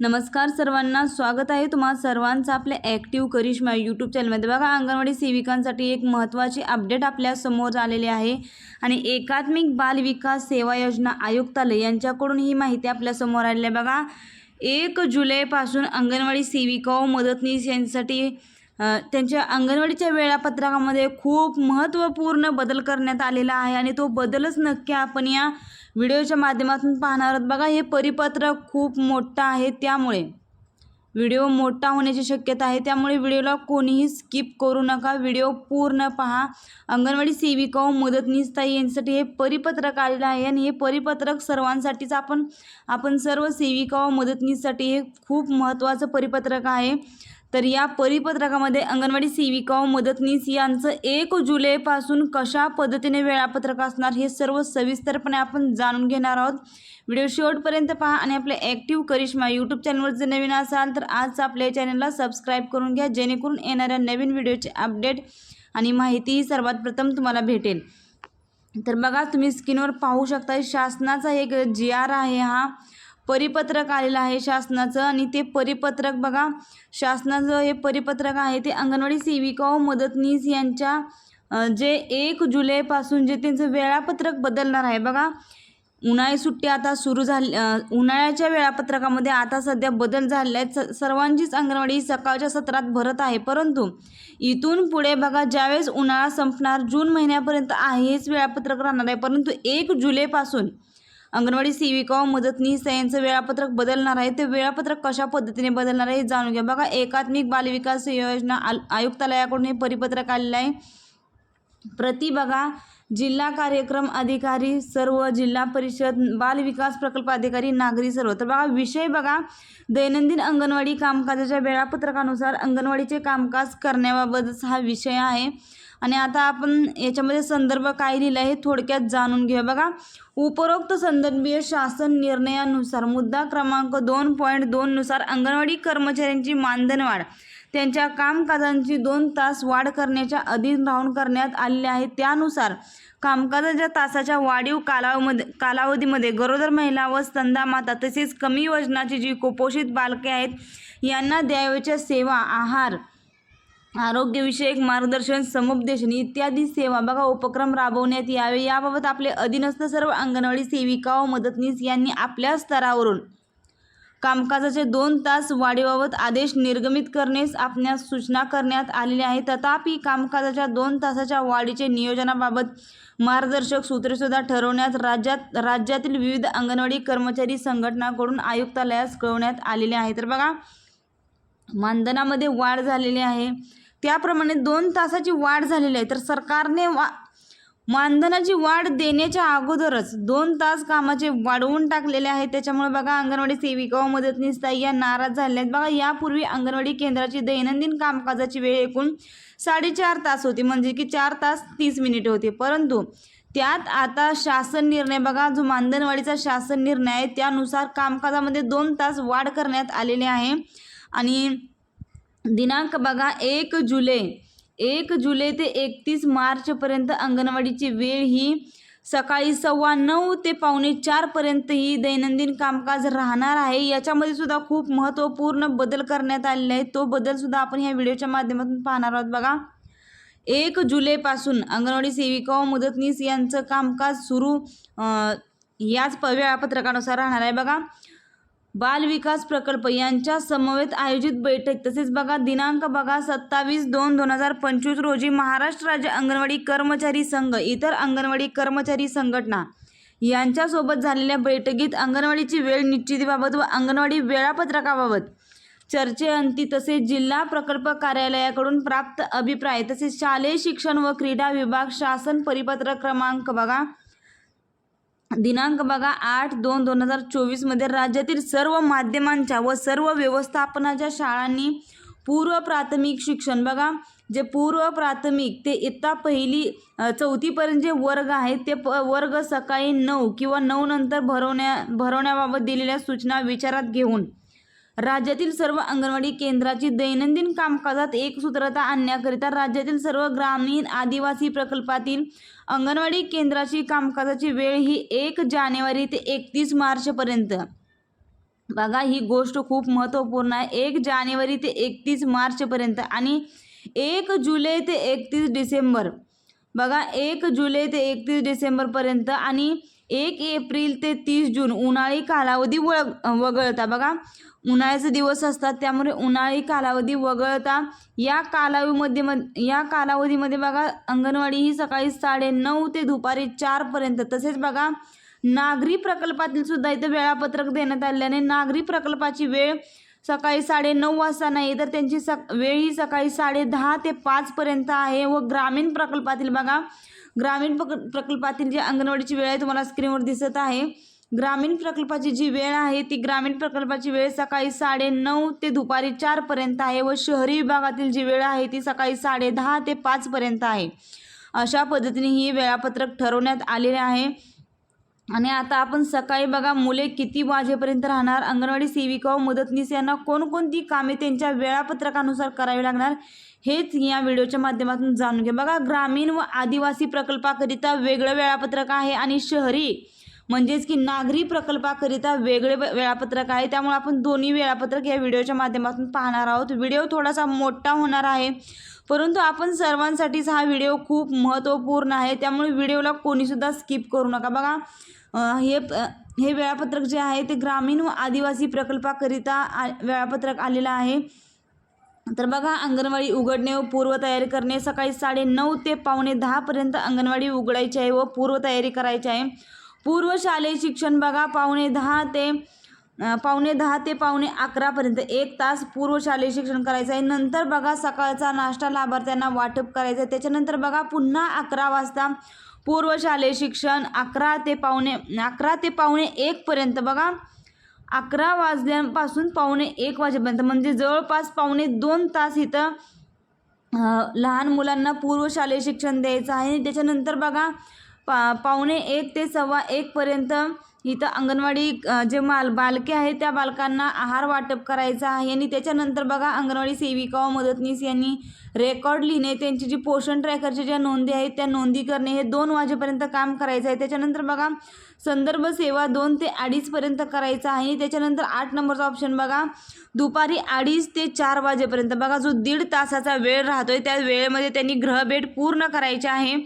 नमस्कार सर्वांना स्वागत आहे तुम्हा सर्वांचं आपल्या ॲक्टिव्ह करिश्मा यूट्यूब चॅनलमध्ये बघा अंगणवाडी सेविकांसाठी एक महत्त्वाची अपडेट आपल्यासमोर आलेली आहे. आणि एकात्मिक बाल विकास सेवा योजना आयुक्तालय यांच्याकडून ही माहिती आपल्यासमोर आलेली आहे. बघा एक जुलैपासून अंगणवाडी सेविका व मदतनीस यांच्यासाठी त्यांच्या अंगणवाडीच्या वेळापत्रकामध्ये खूप महत्त्वपूर्ण बदल करण्यात आलेला आहे. आणि तो बदलच नक्की आपण या व्हिडिओच्या माध्यमातून पाहणार आहोत. बघा हे परिपत्रक खूप मोठं आहे. त्यामुळे व्हिडिओ मोठा होण्याची शक्यता आहे. त्यामुळे व्हिडिओला कोणीही स्किप करू नका. व्हिडिओ पूर्ण पहा. अंगणवाडी सेविका व मदतनीसताई यांच्यासाठी हे परिपत्रक आलेलं आहे आणि हे परिपत्रक सर्वांसाठीच आपण आपण सर्व सेविका व मदतनीससाठी हे खूप महत्त्वाचं परिपत्रक आहे. तर या परिपत्रकामध्ये अंगणवाडी सेविका व मदतनीस यांचं एक जुलैपासून कशा पद्धतीने वेळापत्रक असणार हे सर्व सविस्तरपणे आपण जाणून घेणार आहोत. व्हिडिओ शेवटपर्यंत पहा आणि आपल्या ॲक्टिव्ह करिश्मा यूट्यूब चॅनलवर जर नवीन असाल तर आज आपल्या चॅनलला सबस्क्राईब करून घ्या जेणेकरून येणाऱ्या नवीन व्हिडिओचे अपडेट आणि माहितीही सर्वात प्रथम तुम्हाला भेटेल. तर बघा तुम्ही स्क्रीनवर पाहू शकता शासनाचा एक जी आर आहे हा परिपत्रक आलेलं आहे शासनाचं आणि ते परिपत्रक बघा शासनाचं हे परिपत्रक आहे ते अंगणवाडी सेविका व मदतनीस यांच्या जे एक जुलैपासून जे त्यांचं वेळापत्रक बदलणार आहे. बघा उन्हाळी सुट्टी आता सुरू झाली उन्हाळ्याच्या वेळापत्रकामध्ये आता सध्या बदल झाले आहेत स सर्वांचीच अंगणवाडी सकाळच्या सत्रात भरत आहे. परंतु इथून पुढे बघा ज्यावेळेस उन्हाळा संपणार जून महिन्यापर्यंत आहे हेच वेळापत्रक राहणार आहे. परंतु एक जुलैपासून अंगणवाडी सेविका व मदतनीस यांचं वेळापत्रक बदलणार आहे. ते वेळापत्रक कशा पद्धतीने बदलणार आहे हे जाणून घ्या. बघा एकात्मिक बालविकास योजना आयुक्तालयाकडून हे परिपत्रक आलेलं आहे. प्रति बघा जिल्हा कार्यक्रम अधिकारी सर्व जिल्हा परिषद बाल विकास प्रकल्प अधिकारी नागरी सर्व. तर बघा विषय बघा. दैनंदिन अंगणवाडी कामकाजाच्या वेळापत्रकानुसार अंगणवाडीचे कामकाज करण्याबाबतच हा विषय आहे. आणि आता आपण याच्यामध्ये संदर्भ काय लिहिला आहे हे थोडक्यात जाणून घेऊया. बघा उपरोक्त संदर्भीय शासन निर्णयानुसार मुद्दा क्रमांक दोन पॉईंट दोननुसार अंगणवाडी कर्मचाऱ्यांची मानधनवाढ त्यांच्या कामकाजांची दोन तास वाढ करण्याच्या अधीन राहून करण्यात आलेले आहे. त्यानुसार कामकाजाच्या तासाच्या वाढीव कालावमध्ये कालावधीमध्ये गरोदर महिला व स्तंदा माता तसेच कमी वजनाची जी कुपोषित बालके आहेत यांना द्यावयाच्या सेवा आहार आरोग्यविषयक मार्गदर्शन समुपदेशन इत्यादी सेवा बघा उपक्रम राबवण्यात यावे. याबाबत आपले अधीनस्थ सर्व अंगणवाडी सेविका व मदतनीस यांनी आपल्या स्तरावरून कामकाजाचे दोन तास वाढीबाबत आदेश निर्गमित करण्यास आपणास सूचना करण्यात आलेली आहे तथापि कामकाजाच्या दोन तासाच्या वाढीचे नियोजनाबाबत मार्गदर्शक सूत्रेसुद्धा ठरवण्यात राज्यात राज्यातील विविध अंगणवाडी कर्मचारी संघटनाकडून आयुक्तालयास कळवण्यात आलेले आहे. तर बघा मानधनामध्ये वाढ झालेली आहे. त्याप्रमाणे दोन तासाची वाढ झालेली आहे. तर सरकारने वा मानधनाची वाढ देण्याच्या अगोदरच दोन तास कामाचे वाढवून टाकलेले आहेत. त्याच्यामुळे बघा अंगणवाडी सेविका व मदतनीस ताई या नाराज झाल्या आहेत. बघा यापूर्वी अंगणवाडी केंद्राची दैनंदिन कामकाजाची वेळ एकूण साडेचार तास होती. म्हणजे की चार तास तीस मिनिटे होते. परंतु त्यात आता शासन निर्णय बघा जो मानधनवाढीचा शासन निर्णय आहे त्यानुसार कामकाजामध्ये दोन तास वाढ करण्यात आलेली आहे. आणि दिनांक बघा एक जुलै एक जुलै ते एकतीस मार्चपर्यंत अंगणवाडीची वेळ ही सकाळी सव्वा नऊ ते पावणे चारपर्यंत ही दैनंदिन कामकाज राहणार आहे. याच्यामध्ये सुद्धा खूप महत्त्वपूर्ण बदल करण्यात आलेले आहेत. तो बदलसुद्धा आपण ह्या व्हिडिओच्या माध्यमातून पाहणार आहोत बघा. एक जुलैपासून अंगणवाडी सेविका व मदतनीस यांचं कामकाज सुरू याच प वेळापत्रकानुसार राहणार आहे बघा. बाल विकास प्रकल्प यांच्या समवेत आयोजित बैठक. तसेच बघा दिनांक बघा सत्तावीस दोन दोन हजार पंचवीस रोजी महाराष्ट्र राज्य अंगणवाडी कर्मचारी संघ इतर अंगणवाडी कर्मचारी संघटना यांच्यासोबत झालेल्या बैठकीत अंगणवाडीची वेळ निश्चितीबाबत व अंगणवाडी वेळापत्रकाबाबत चर्चेअंती तसेच जिल्हा प्रकल्प कार्यालयाकडून प्राप्त अभिप्राय तसेच शालेय शिक्षण व क्रीडा विभाग शासन परिपत्रक क्रमांक बघा दिनांक बघा आठ दोन दोन हजार चोवीसमध्ये राज्यातील सर्व माध्यमांच्या व सर्व व्यवस्थापनाच्या शाळांनी पूर्व प्राथमिक शिक्षण बघा जे पूर्व प्राथमिक ते इत्ता पहिली चौथीपर्यंत जे वर्ग आहेत ते प वर्ग सकाळी नऊ किंवा नऊ नंतर भरवण्या भरवण्याबाबत दिलेल्या सूचना विचारात घेऊन राज्यातील सर्व अंगणवाडी केंद्राची दैनंदिन कामकाजात एकसूत्रता आणण्याकरिता राज्यातील सर्व ग्रामीण आदिवासी प्रकल्पातील अंगणवाडी केंद्राची कामकाजाची वेळ ही एक जानेवारी ते एकतीस मार्चपर्यंत. बघा ही गोष्ट खूप महत्त्वपूर्ण आहे. एक जानेवारी ते एकतीस मार्चपर्यंत आणि एक जुलै ते एकतीस डिसेंबर. बघा एक जुलै ते एकतीस डिसेंबरपर्यंत आणि एक एप्रिल ते तीस जून उन्हाळी कालावधी वळ वगळता. बघा उन्हाळ्याचे दिवस असतात त्यामुळे उन्हाळी कालावधी वगळता. या कालावधीमध्ये म या कालावधीमध्ये बघा अंगणवाडी ही सकाळी साडे नऊ ते दुपारी चारपर्यंत तसेच बघा नागरी प्रकल्पातील सुद्धा इथं वेळापत्रक देण्यात आल्याने नागरी प्रकल्पाची वेळ सकाळी साडे नऊ वाजता नाही तर त्यांची सक वेळ ही सकाळी साडे दहा ते पाचपर्यंत आहे. व ग्रामीण प्रकल्पातील बघा ग्रामीण प्रक प्रकल्पातील जी अंगणवाडीची वेळ आहे तुम्हाला स्क्रीनवर दिसत आहे. ग्रामीण प्रकल्पाची जी वेळ आहे ती ग्रामीण प्रकल्पाची वेळ सकाळी साडे नऊ ते दुपारी चारपर्यंत आहे व शहरी विभागातील जी वेळ आहे ती सकाळी साडे दहा ते पाचपर्यंत आहे. अशा पद्धतीने ही वेळापत्रक ठरवण्यात आलेले आहे. आणि आता आपण सकाळी बघा मुले किती वाजेपर्यंत राहणार? अंगणवाडी सेविका व मदतनीस यांना कोणकोणती कामे त्यांच्या वेळापत्रकानुसार करावी लागणार? हेच या व्हिडिओच्या माध्यमातून जाणून घ्या. बघा ग्रामीण व आदिवासी प्रकल्पाकरिता वेगळं वेळापत्रक आहे आणि शहरी म्हणजेच की नागरी प्रकल्पाकरिता वेगळे वेळापत्रक आहे. त्यामुळे आपण दोन्ही वेळापत्रक या व्हिडिओच्या माध्यमातून पाहणार आहोत. व्हिडिओ थोडासा मोठा होणार आहे परंतु आपण सर्वांसाठीच हा व्हिडिओ खूप महत्त्वपूर्ण आहे. त्यामुळे व्हिडिओला कोणीसुद्धा स्किप करू नका. बघा हे हे वेळापत्रक जे आहे ते ग्रामीण व आदिवासी प्रकल्पाकरिता आ वेळापत्रक आलेलं आहे. तर बघा अंगणवाडी उघडणे व पूर्वतयारी करणे सकाळी साडे नऊ ते पावणे दहापर्यंत अंगणवाडी उघडायची आहे व पूर्वतयारी करायची आहे. पूर्व शालेय शिक्षण बघा पावणे दहा ते पावणे दहा ते पावणे अकरापर्यंत एक तास पूर्व शालेय शिक्षण करायचं आहे. नंतर बघा सकाळचा नाश्ता लाभार्थ्यांना वाटप करायचं आहे. त्याच्यानंतर बघा पुन्हा अकरा वाजता पूर्व शालेय शिक्षण अकरा ते पावणे अकरा ते पावणे एकपर्यंत बघा. अकरा वाजल्यापासून पावणे एक वाजेपर्यंत म्हणजे जवळपास पावणे दोन तास इथं लहान मुलांना पूर्व शालेय शिक्षण द्यायचं आहे. आणि त्याच्यानंतर बघा पा पावणे एक ते सव्वा एकपर्यंत इथं अंगणवाडी जे माल बालके आहेत त्या बालकांना आहार वाटप करायचा आहे. आणि त्याच्यानंतर बघा अंगणवाडी सेविका व मदतनीस यांनी रेकॉर्ड लिहिणे त्यांची जी पोषण ट्रॅकरच्या ज्या नोंदी आहेत त्या नोंदी करणे हे दोन वाजेपर्यंत काम करायचं आहे. त्याच्यानंतर बघा संदर्भ सेवा दोन ते अडीचपर्यंत करायचा आहे. त्याच्यानंतर आठ नंबरचा ऑप्शन बघा दुपारी अडीच ते चार वाजेपर्यंत. बघा जो दीड तासाचा वेळ राहतोय त्या वेळेमध्ये त्यांनी ग्रहभेट पूर्ण करायचे आहे.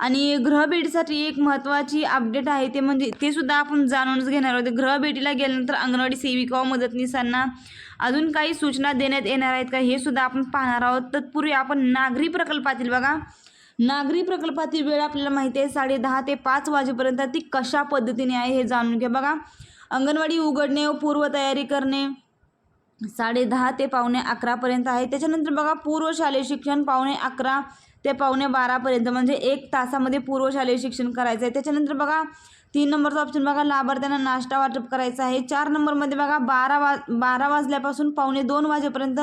आणि ग्रहभेटीसाठी एक महत्त्वाची अपडेट आहे ते म्हणजे ते सुद्धा आपण जाणूनच घेणार आहोत. ग्रहभेटीला गेल्यानंतर अंगणवाडी सेविका व मदतनीसांना अजून काही सूचना देण्यात येणार आहेत का हे सुद्धा आपण पाहणार आहोत. तत्पूर्वी आपण नागरी प्रकल्पातील बघा. नागरी प्रकल्पातील वेळ आपल्याला माहिती आहे साडे दहा ते पाच वाजेपर्यंत ती कशा पद्धतीने आहे हे जाणून घ्या बघा. अंगणवाडी उघडणे व पूर्वतयारी करणे साडे दहा ते पावणे अकरापर्यंत आहे. त्याच्यानंतर बघा पूर्व शालेय शिक्षण पावणे अकरा ते पावणे बारापर्यंत. म्हणजे एक तासामध्ये पूर्व शालेय शिक्षण करायचं आहे त्याच्यानंतर बघा तीन नंबरचा ऑप्शन बघा लाभार्थ्यांना नाश्ता वाटप करायचा आहे. चार नंबरमध्ये बघा बारा वा बारा वाजल्यापासून पावणे दोन वाजेपर्यंत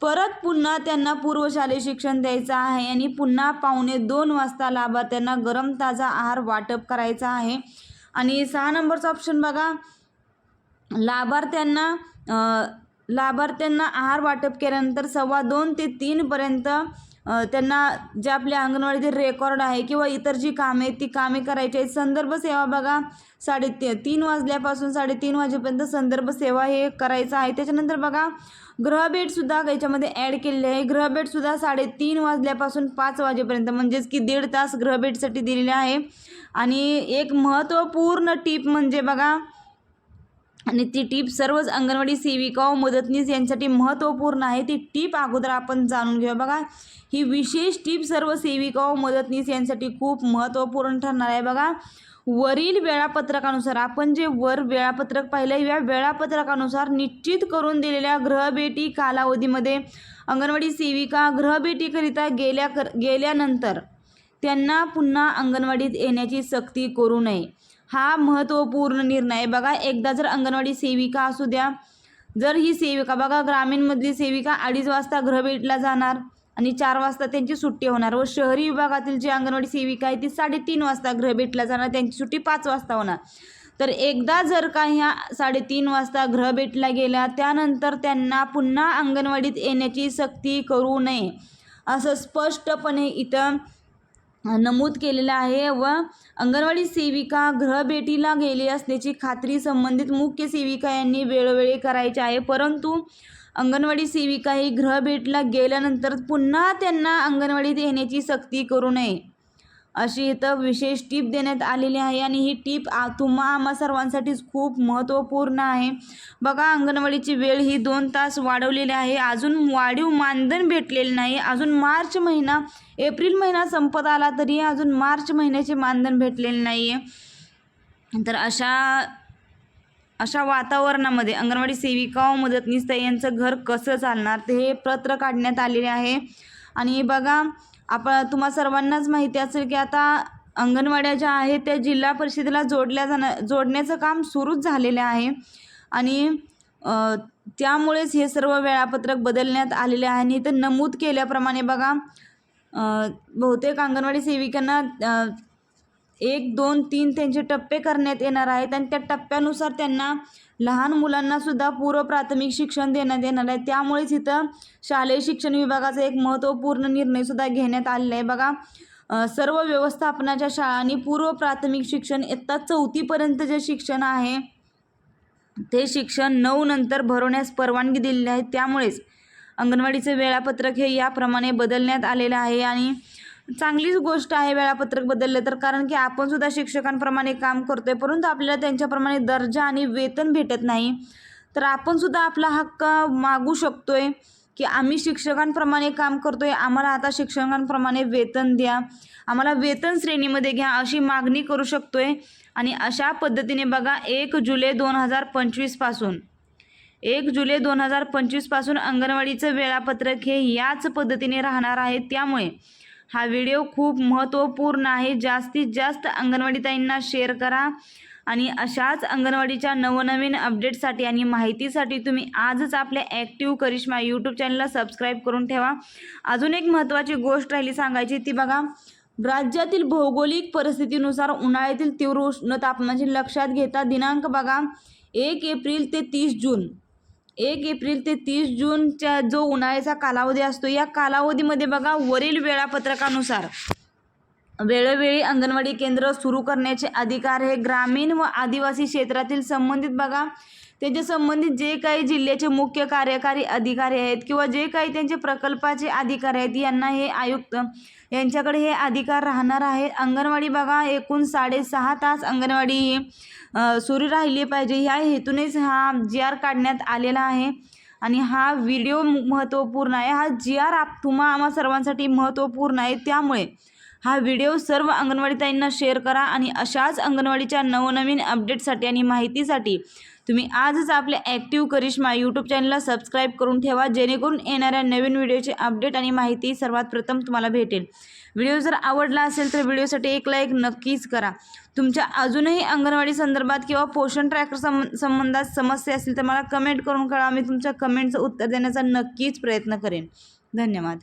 परत पुन्हा त्यांना पूर्व शालेय शिक्षण द्यायचं आहे. आणि पुन्हा पावणे दोन वाजता लाभार्थ्यांना गरम ताजा आहार वाटप करायचा आहे. आणि सहा नंबरचा ऑप्शन बघा लाभार्थ्यांना लाभार्थ्यांना आहार वाटप केल्यानंतर सव्वा दोन ते तीनपर्यंत त्यांना जे आपल्या अंगणवाडीचे रेकॉर्ड आहे किंवा इतर जी कामे आहेत ती कामे करायची आहेत. संदर्भ सेवा बघा साडे तीन वाजल्यापासून साडेतीन वाजेपर्यंत संदर्भ सेवा हे करायचं आहे. त्याच्यानंतर बघा ग्रहभेटसुद्धा याच्यामध्ये ॲड केलेली आहे. ग्रहभेटसुद्धा साडेतीन वाजल्यापासून पाच वाजेपर्यंत म्हणजेच की दीड तास ग्रहभेटसाठी दिलेले आहे. आणि एक महत्त्वपूर्ण टीप म्हणजे बघा आणि ती टीप सर्वच अंगणवाडी सेविका व मदतनीस यांसाठी महत्त्वपूर्ण आहे. ती टीप अगोदर आपण जाणून घेऊया. बघा ही विशेष टीप सर्व सेविका व मदतनीस यांसाठी खूप महत्त्वपूर्ण ठरणार आहे. बघा वरील वेळापत्रकानुसार आपण जे वर वेळापत्रक पाहिलं या वेळापत्रकानुसार निश्चित करून दिलेल्या ग्रहभेटी कालावधीमध्ये अंगणवाडी सेविका ग्रहभेटीकरिता गेल्या कर गेल्यानंतर त्यांना पुन्हा अंगणवाडीत येण्याची सक्ती करू नये. हा महत्त्वपूर्ण निर्णय आहे. बघा एकदा जर अंगणवाडी सेविका असू द्या जर ही सेविका बघा ग्रामीणमधली सेविका अडीच वाजता गृहभेटला जाणार आणि चार वाजता त्यांची सुट्टी होणार व शहरी विभागातील जी अंगणवाडी सेविका आहे ती साडेतीन वाजता गृहभेटला जाणार त्यांची सुट्टी पाच वाजता होणार तर एकदा जर का ह्या साडेतीन वाजता गृहभेटला गेल्या त्यानंतर त्यांना पुन्हा अंगणवाडीत येण्याची सक्ती करू नये असं स्पष्टपणे इथं नमूद केलेलं आहे व अंगणवाडी सेविका गृहभेटीला गेली असल्याची खात्री संबंधित मुख्य सेविका यांनी वेळोवेळी करायची आहे. परंतु अंगणवाडी सेविका ही गृहभेटला गेल्यानंतर पुन्हा त्यांना अंगणवाडीत येण्याची सक्ती करू नये. अशी इथं विशेष टीप देण्यात आलेली आहे आणि ही टीप आ तुम्हा आम्हा सर्वांसाठीच खूप महत्त्वपूर्ण आहे. बघा अंगणवाडीची वेळ ही दोन तास वाढवलेली आहे. अजून वाढीव मानधन भेटलेले नाही. अजून मार्च महिना एप्रिल महिना संपत आला तरी अजून मार्च महिन्याचे मानधन भेटलेले नाही आहे तर अशा अशा वातावरणामध्ये अंगणवाडी सेविका व मदतनीस यांचं घर कसं चालणार ते हे पत्र काढण्यात आलेले आहे. आणि बघा आपण तुम्हा सर्वांनाच माहिती असेल की आता अंगणवाड्या ज्या आहेत त्या जिल्हा परिषदेला जोडल्या जाणार जोडण्याचं काम सुरूच झालेलं आहे. आणि त्यामुळेच हे सर्व वेळापत्रक बदलण्यात आलेले आहे. आणि इथं नमूद केल्याप्रमाणे बघा बहुतेक अंगणवाडी सेविकांना एक दोन तीन त्यांचे टप्पे करण्यात येणार आहेत आणि त्या टप्प्यानुसार त्यांना लहान मुलांना सुद्धा पूर्व प्राथमिक शिक्षण देण्यात येणार आहे. त्यामुळेच इथं शालेय शिक्षण विभागाचा एक महत्त्वपूर्ण निर्णय सुद्धा घेण्यात आलेला आहे. बघा सर्व व्यवस्थापनाच्या शाळांनी पूर्व प्राथमिक शिक्षण इत्ता चौथीपर्यंत जे शिक्षण आहे ते शिक्षण नऊ नंतर भरवण्यास परवानगी दिलेली आहे. त्यामुळेच अंगणवाडीचे वेळापत्रक हे याप्रमाणे बदलण्यात आलेलं आहे आणि चांगलीच गोष्ट आहे वेळापत्रक बदललं तर. कारण की आपण सुद्धा शिक्षकांप्रमाणे काम करतो आहे परंतु आपल्याला त्यांच्याप्रमाणे दर्जा आणि वेतन भेटत नाही. तर आपण सुद्धा आपला हक्क मागू शकतो आहे की आम्ही शिक्षकांप्रमाणे काम करतो आहे आम्हाला आता शिक्षकांप्रमाणे वेतन द्या. आम्हाला वेतन श्रेणीमध्ये घ्या अशी मागणी करू शकतो आहे आणि अशा पद्धतीने बघा एक जुलै दोन हजार पंचवीसपासून एक जुलै दोन हजार पंचवीसपासून अंगणवाडीचं वेळापत्रक हे याच पद्धतीने राहणार आहे. त्यामुळे हा व्हिडिओ खूप महत्त्वपूर्ण आहे. जास्तीत जास्त अंगणवाडीताईंना शेअर करा. आणि अशाच अंगणवाडीच्या नवनवीन अपडेटसाठी आणि माहितीसाठी तुम्ही आजच आपल्या ॲक्टिव्ह करिश्मा यूट्यूब चॅनलला सबस्क्राईब करून ठेवा. अजून एक महत्त्वाची गोष्ट राहिली सांगायची ती बघा. राज्यातील भौगोलिक परिस्थितीनुसार उन्हाळ्यातील तीव्र उष्ण तापमानाची लक्षात घेता दिनांक बघा. एक एप्रिल ते तीस जून. एक एप्रिल ते तीस जूनच्या जो उन्हाळ्याचा कालावधी असतो या कालावधीमध्ये बघा वरील वेळापत्रकानुसार वेळोवेळी अंगणवाडी केंद्र सुरू करण्याचे अधिकार हे ग्रामीण व आदिवासी क्षेत्रातील संबंधित बघा त्यांच्या संबंधित जे काही जिल्ह्याचे मुख्य कार्यकारी अधिकारी आहेत किंवा जे काही त्यांचे प्रकल्पाचे अधिकारी आहेत यांना हे आयुक्त यांच्याकडे हे अधिकार राहणार आहे अंगणवाडी बघा एकूण साडेसहा तास अंगणवाडी ही सुरू राहिली पाहिजे. ह्या हेतूनेच हा जी आर काढण्यात आलेला आहे. आणि हा व्हिडिओ महत्त्वपूर्ण आहे. हा जी आर आप तुम्हा आम्हा सर्वांसाठी महत्त्वपूर्ण आहे. त्यामुळे हा व्हिडिओ सर्व अंगणवाडीताईंना शेअर करा आणि अशाच अंगणवाडीच्या नवनवीन अपडेटसाठी आणि माहितीसाठी तुम्ही आजच आपल्या ॲक्टिव्ह करिश्मा यूट्यूब चॅनलला सबस्क्राईब करून ठेवा जेणेकरून येणाऱ्या नवीन व्हिडिओचे अपडेट आणि माहिती सर्वात प्रथम तुम्हाला भेटेल. व्हिडिओ जर आवडला असेल तर व्हिडिओसाठी एक लाईक नक्कीच करा. तुमच्या अजूनही अंगणवाडी संदर्भात किंवा पोषण ट्रॅकर सं संबंधात समस्या असतील तर मला कमेंट करून कळा मी तुमच्या कमेंटचं उत्तर देण्याचा नक्कीच प्रयत्न करेन. धन्यवाद.